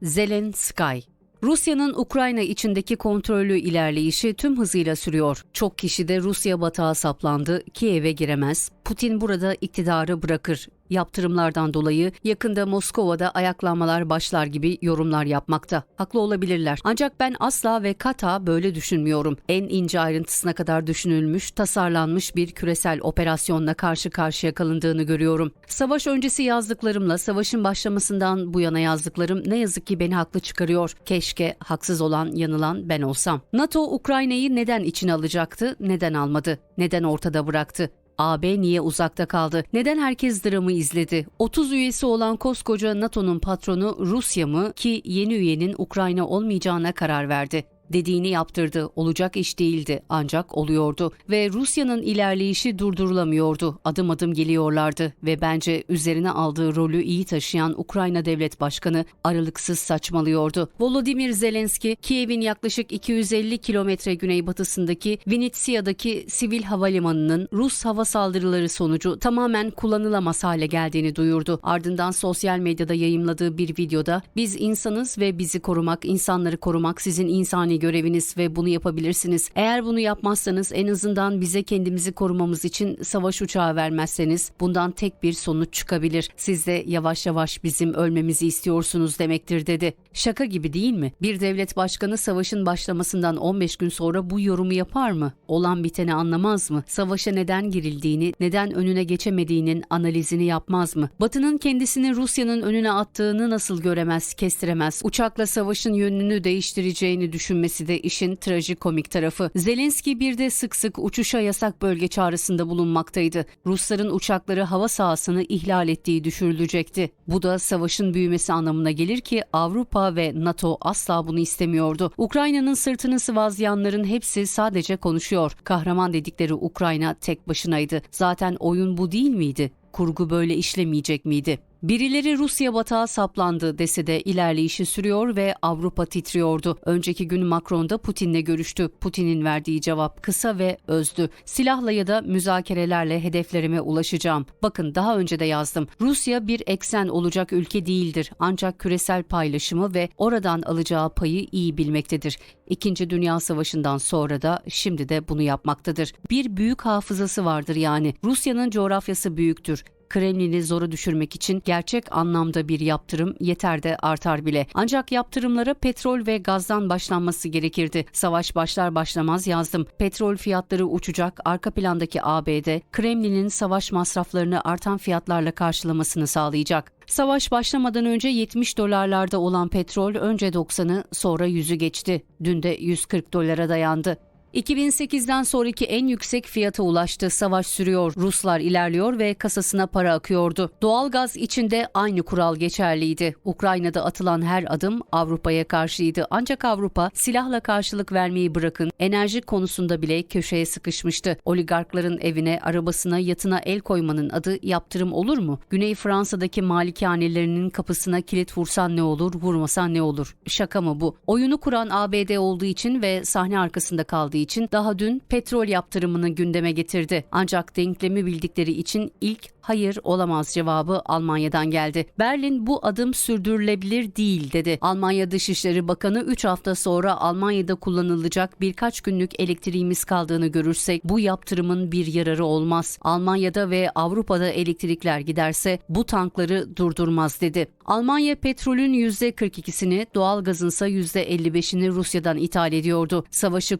Zelen Sky Rusya'nın Ukrayna içindeki kontrollü ilerleyişi tüm hızıyla sürüyor. Çok kişi de Rusya batağa saplandı, Kiev'e giremez. Putin burada iktidarı bırakır. Yaptırımlardan dolayı yakında Moskova'da ayaklanmalar başlar gibi yorumlar yapmakta. Haklı olabilirler. Ancak ben asla ve kata böyle düşünmüyorum. En ince ayrıntısına kadar düşünülmüş, tasarlanmış bir küresel operasyonla karşı karşıya kalındığını görüyorum. Savaş öncesi yazdıklarımla savaşın başlamasından bu yana yazdıklarım ne yazık ki beni haklı çıkarıyor. Keşke haksız olan, yanılan ben olsam. NATO Ukrayna'yı neden içine alacaktı, neden almadı? Neden ortada bıraktı? AB niye uzakta kaldı? Neden herkes dramı izledi? 30 üyesi olan koskoca NATO'nun patronu Rusya mı ki yeni üyenin Ukrayna olmayacağına karar verdi? Dediğini yaptırdı. Olacak iş değildi ancak oluyordu ve Rusya'nın ilerleyişi durdurulamıyordu. Adım adım geliyorlardı ve bence üzerine aldığı rolü iyi taşıyan Ukrayna Devlet Başkanı aralıksız saçmalıyordu. Volodymyr Zelenski, Kiev'in yaklaşık 250 kilometre güneybatısındaki Vinitsia'daki sivil havalimanının Rus hava saldırıları sonucu tamamen kullanılamaz hale geldiğini duyurdu. Ardından sosyal medyada yayımladığı bir videoda biz insanız ve bizi korumak, insanları korumak sizin insani göreviniz ve bunu yapabilirsiniz. Eğer bunu yapmazsanız en azından bize kendimizi korumamız için savaş uçağı vermezseniz bundan tek bir sonuç çıkabilir. Siz de yavaş yavaş bizim ölmemizi istiyorsunuz demektir dedi. Şaka gibi değil mi? Bir devlet başkanı savaşın başlamasından 15 gün sonra bu yorumu yapar mı? Olan biteni anlamaz mı? Savaşa neden girildiğini, neden önüne geçemediğinin analizini yapmaz mı? Batı'nın kendisini Rusya'nın önüne attığını nasıl göremez, kestiremez? Uçakla savaşın yönünü değiştireceğini düşünmesi de işin trajikomik tarafı. Zelenski bir de sık sık uçuşa yasak bölge çağrısında bulunmaktaydı. Rusların uçakları hava sahasını ihlal ettiği düşürülecekti. Bu da savaşın büyümesi anlamına gelir ki Avrupa ve NATO asla bunu istemiyordu. Ukrayna'nın sırtını sıvazlayanların hepsi sadece konuşuyor. Kahraman dedikleri Ukrayna tek başınaydı. Zaten oyun bu değil miydi? Kurgu böyle işlemeyecek miydi? Birileri Rusya batağa saplandı dese de ilerleyişi sürüyor ve Avrupa titriyordu. Önceki gün Macron da Putin'le görüştü. Putin'in verdiği cevap kısa ve özdü. Silahla ya da müzakerelerle hedeflerime ulaşacağım. Bakın daha önce de yazdım. Rusya bir eksen olacak ülke değildir. Ancak küresel paylaşımı ve oradan alacağı payı iyi bilmektedir. İkinci Dünya Savaşı'ndan sonra da şimdi de bunu yapmaktadır. Bir büyük hafızası vardır yani. Rusya'nın coğrafyası büyüktür. Kremlin'i zora düşürmek için gerçek anlamda bir yaptırım yeter de artar bile. Ancak yaptırımlara petrol ve gazdan başlanması gerekirdi. Savaş başlar başlamaz yazdım. Petrol fiyatları uçacak, arka plandaki ABD, Kremlin'in savaş masraflarını artan fiyatlarla karşılamasını sağlayacak. Savaş başlamadan önce 70 dolarlarda olan petrol önce 90'ı sonra 100'ü geçti. Dün de 140 dolara dayandı. 2008'den sonraki en yüksek fiyata ulaştı. Savaş sürüyor, Ruslar ilerliyor ve kasasına para akıyordu. Doğalgaz içinde aynı kural geçerliydi. Ukrayna'da atılan her adım Avrupa'ya karşıydı. Ancak Avrupa silahla karşılık vermeyi bırakın enerji konusunda bile köşeye sıkışmıştı. Oligarkların evine, arabasına, yatına el koymanın adı yaptırım olur mu? Güney Fransa'daki malikanelerinin kapısına kilit vursan ne olur, vurmasan ne olur? Şaka mı bu? Oyunu kuran ABD olduğu için ve sahne arkasında kaldığı için daha dün petrol yaptırımını gündeme getirdi. Ancak denklemi bildikleri için ilk hayır olamaz cevabı Almanya'dan geldi. Berlin bu adım sürdürülebilir değil dedi. Almanya Dışişleri Bakanı 3 hafta sonra Almanya'da kullanılacak birkaç günlük elektriğimiz kaldığını görürsek bu yaptırımın bir yararı olmaz. Almanya'da ve Avrupa'da elektrikler giderse bu tankları durdurmaz dedi. Almanya petrolün %42'sini, doğalgazınsa %55'ini Rusya'dan ithal ediyordu. Savaşı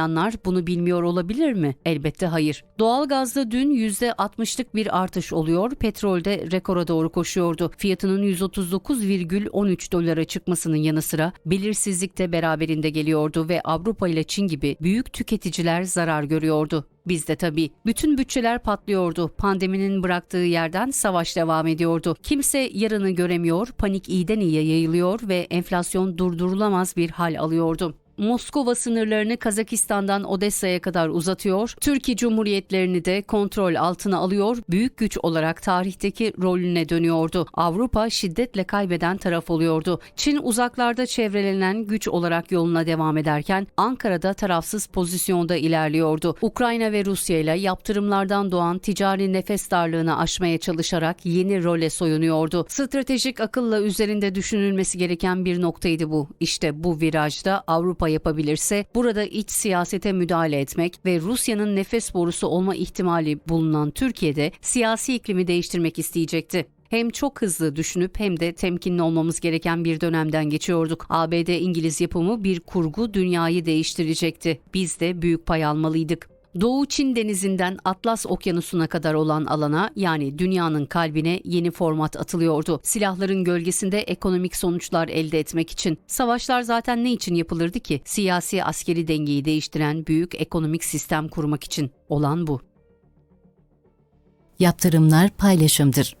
kurgulayanlar bunu bilmiyor olabilir mi? Elbette hayır. Doğalgazda dün %60'lık bir artış oluyor, petrolde rekora doğru koşuyordu. Fiyatının 139,13 dolara çıkmasının yanı sıra belirsizlik de beraberinde geliyordu ve Avrupa ile Çin gibi büyük tüketiciler zarar görüyordu. Bizde tabii. Bütün bütçeler patlıyordu. Pandeminin bıraktığı yerden savaş devam ediyordu. Kimse yarını göremiyor, panik iyiden iyiye yayılıyor ve enflasyon durdurulamaz bir hal alıyordu. Moskova sınırlarını Kazakistan'dan Odessa'ya kadar uzatıyor, Türkiye Cumhuriyetlerini de kontrol altına alıyor, büyük güç olarak tarihteki rolüne dönüyordu. Avrupa şiddetle kaybeden taraf oluyordu. Çin uzaklarda çevrelenen güç olarak yoluna devam ederken Ankara'da tarafsız pozisyonda ilerliyordu. Ukrayna ve Rusya ile yaptırımlardan doğan ticari nefes darlığını aşmaya çalışarak yeni role soyunuyordu. Stratejik akılla üzerinde düşünülmesi gereken bir noktaydı bu. İşte bu virajda Avrupa yapabilirse burada iç siyasete müdahale etmek ve Rusya'nın nefes borusu olma ihtimali bulunan Türkiye'de siyasi iklimi değiştirmek isteyecekti. Hem çok hızlı düşünüp hem de temkinli olmamız gereken bir dönemden geçiyorduk. ABD İngiliz yapımı bir kurgu dünyayı değiştirecekti. Biz de büyük pay almalıydık. Doğu Çin denizinden Atlas Okyanusu'na kadar olan alana yani dünyanın kalbine yeni format atılıyordu. Silahların gölgesinde ekonomik sonuçlar elde etmek için. Savaşlar zaten ne için yapılırdı ki? Siyasi askeri dengeyi değiştiren büyük ekonomik sistem kurmak için. Olan bu. Yaptırımlar paylaşımdır.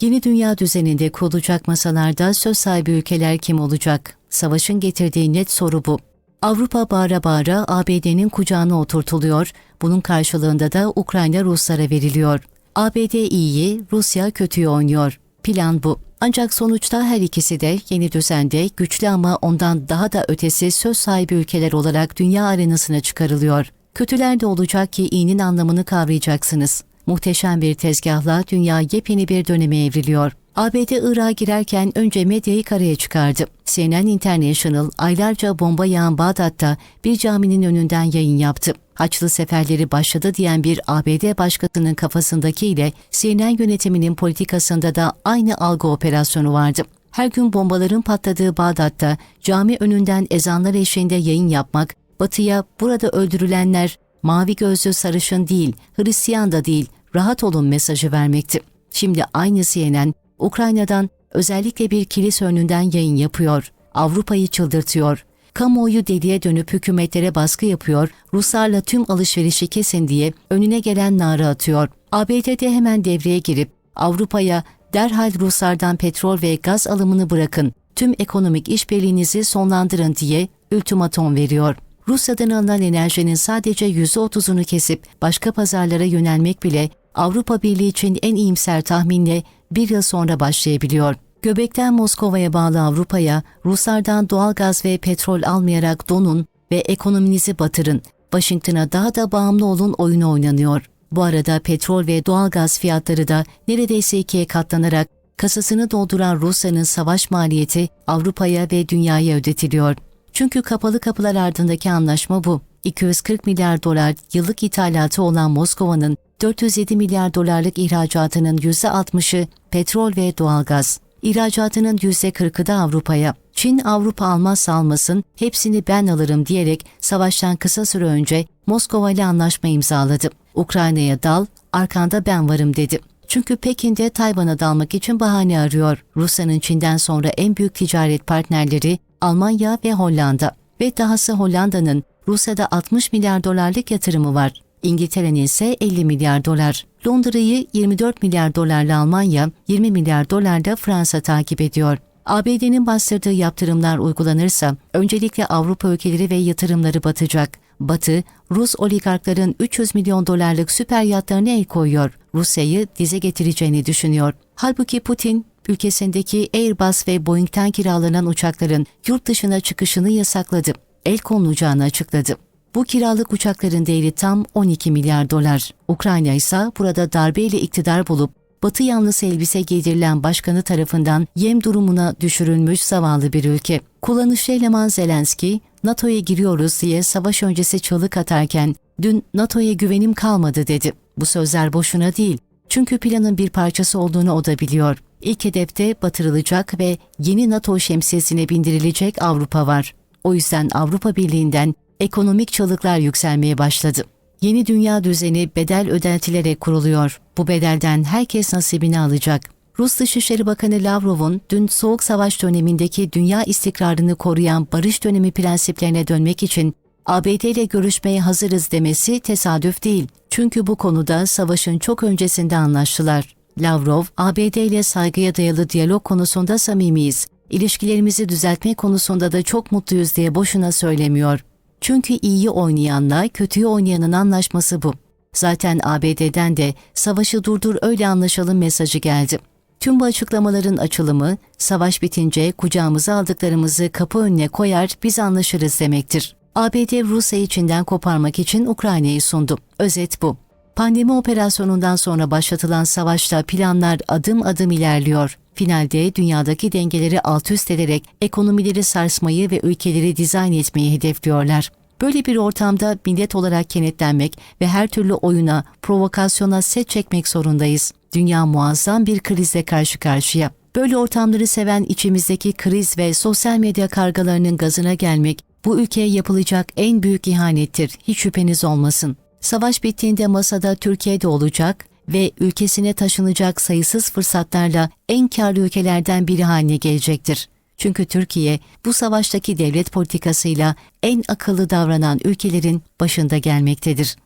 Yeni dünya düzeninde kurulacak masalarda söz sahibi ülkeler kim olacak? Savaşın getirdiği net soru bu. Avrupa bağıra bağıra ABD'nin kucağına oturtuluyor, bunun karşılığında da Ukrayna Ruslara veriliyor. ABD iyiyi, Rusya kötüyü oynuyor. Plan bu. Ancak sonuçta her ikisi de yeni düzende güçlü ama ondan daha da ötesi söz sahibi ülkeler olarak dünya arenasına çıkarılıyor. Kötüler de olacak ki iyinin anlamını kavrayacaksınız. Muhteşem bir tezgahla dünya yepyeni bir döneme evriliyor. ABD Irak'a girerken önce medyayı karaya çıkardı. CNN International aylarca bomba yağan Bağdat'ta bir caminin önünden yayın yaptı. Haçlı seferleri başladı diyen bir ABD başkanının kafasındaki ile CNN yönetiminin politikasında da aynı algı operasyonu vardı. Her gün bombaların patladığı Bağdat'ta cami önünden ezanlar eşliğinde yayın yapmak, Batı'ya burada öldürülenler mavi gözlü sarışın değil, Hristiyan da değil, rahat olun mesajı vermekti. Şimdi aynı CNN Ukrayna'dan özellikle bir kilise önünden yayın yapıyor. Avrupa'yı çıldırtıyor. Kamuoyu deliye dönüp hükümetlere baskı yapıyor, Ruslarla tüm alışverişi kesin diye önüne gelen nara atıyor. ABD'de hemen devreye girip Avrupa'ya derhal Ruslardan petrol ve gaz alımını bırakın, tüm ekonomik işbirliğinizi sonlandırın diye ultimatom veriyor. Rusya'dan alınan enerjinin sadece %30'unu kesip başka pazarlara yönelmek bile Avrupa Birliği için en iyimser tahminle bir yıl sonra başlayabiliyor. Göbekten Moskova'ya bağlı Avrupa'ya Ruslardan doğal gaz ve petrol almayarak donun ve ekonominizi batırın. Washington'a daha da bağımlı olun oyunu oynanıyor. Bu arada petrol ve doğal gaz fiyatları da neredeyse ikiye katlanarak kasasını dolduran Rusya'nın savaş maliyeti Avrupa'ya ve dünyaya ödetiliyor. Çünkü kapalı kapılar ardındaki anlaşma bu. 240 milyar dolar yıllık ithalatı olan Moskova'nın 407 milyar dolarlık ihracatının %60'ı petrol ve doğalgaz. İhracatının %40'ı da Avrupa'ya. Çin Avrupa almazsa almasın hepsini ben alırım diyerek savaştan kısa süre önce Moskova ile anlaşma imzaladı. Ukrayna'ya dal, arkanda ben varım dedi. Çünkü Pekin'de Tayvan'a dalmak için bahane arıyor. Rusya'nın Çin'den sonra en büyük ticaret partnerleri Almanya ve Hollanda. Ve dahası Hollanda'nın Rusya'da 60 milyar dolarlık yatırımı var. İngiltere'nin ise 50 milyar dolar. Londra'yı 24 milyar dolarla Almanya, 20 milyar dolarla Fransa takip ediyor. ABD'nin bastırdığı yaptırımlar uygulanırsa öncelikle Avrupa ülkeleri ve yatırımları batacak. Batı, Rus oligarkların 300 milyon dolarlık süper yatlarına el koyuyor. Rusya'yı dize getireceğini düşünüyor. Halbuki Putin, ülkesindeki Airbus ve Boeing'ten kiralanan uçakların yurt dışına çıkışını yasakladı. El konulacağını açıkladı. Bu kiralık uçakların değeri tam 12 milyar dolar. Ukrayna ise burada darbeyle iktidar bulup Batı yanlısı elbise giydirilen başkanı tarafından yem durumuna düşürülmüş zavallı bir ülke. Kullanışlı eleman Zelenski, NATO'ya giriyoruz diye savaş öncesi çığlık atarken dün NATO'ya güvenim kalmadı dedi. Bu sözler boşuna değil. Çünkü planın bir parçası olduğunu o da biliyor. İlk hedefte batırılacak ve yeni NATO şemsiyesine bindirilecek Avrupa var. O yüzden Avrupa Birliği'nden ekonomik çığlıklar yükselmeye başladı. Yeni dünya düzeni bedel ödentilerek kuruluyor. Bu bedelden herkes nasibini alacak. Rus Dışişleri Bakanı Lavrov'un dün Soğuk Savaş dönemindeki dünya istikrarını koruyan barış dönemi prensiplerine dönmek için ABD ile görüşmeye hazırız demesi tesadüf değil. Çünkü bu konuda savaşın çok öncesinde anlaştılar. Lavrov, ABD ile saygıya dayalı diyalog konusunda samimiyiz. İlişkilerimizi düzeltme konusunda da çok mutluyuz diye boşuna söylemiyor. Çünkü iyiyi oynayanla kötüyü oynayanın anlaşması bu. Zaten ABD'den de savaşı durdur öyle anlaşalım mesajı geldi. Tüm bu açıklamaların açılımı, savaş bitince kucağımıza aldıklarımızı kapı önüne koyar biz anlaşırız demektir. ABD Rusya içinden koparmak için Ukrayna'yı sundu. Özet bu. Pandemi operasyonundan sonra başlatılan savaşta planlar adım adım ilerliyor. Finalde dünyadaki dengeleri alt üst ederek ekonomileri sarsmayı ve ülkeleri dizayn etmeyi hedefliyorlar. Böyle bir ortamda millet olarak kenetlenmek ve her türlü oyuna, provokasyona set çekmek zorundayız. Dünya muazzam bir krizle karşı karşıya. Böyle ortamları seven içimizdeki kriz ve sosyal medya kargalarının gazına gelmek bu ülkeye yapılacak en büyük ihanettir. Hiç şüpheniz olmasın. Savaş bittiğinde masada Türkiye'de olacak ve ülkesine taşınacak sayısız fırsatlarla en karlı ülkelerden biri haline gelecektir. Çünkü Türkiye bu savaştaki devlet politikasıyla en akıllı davranan ülkelerin başında gelmektedir.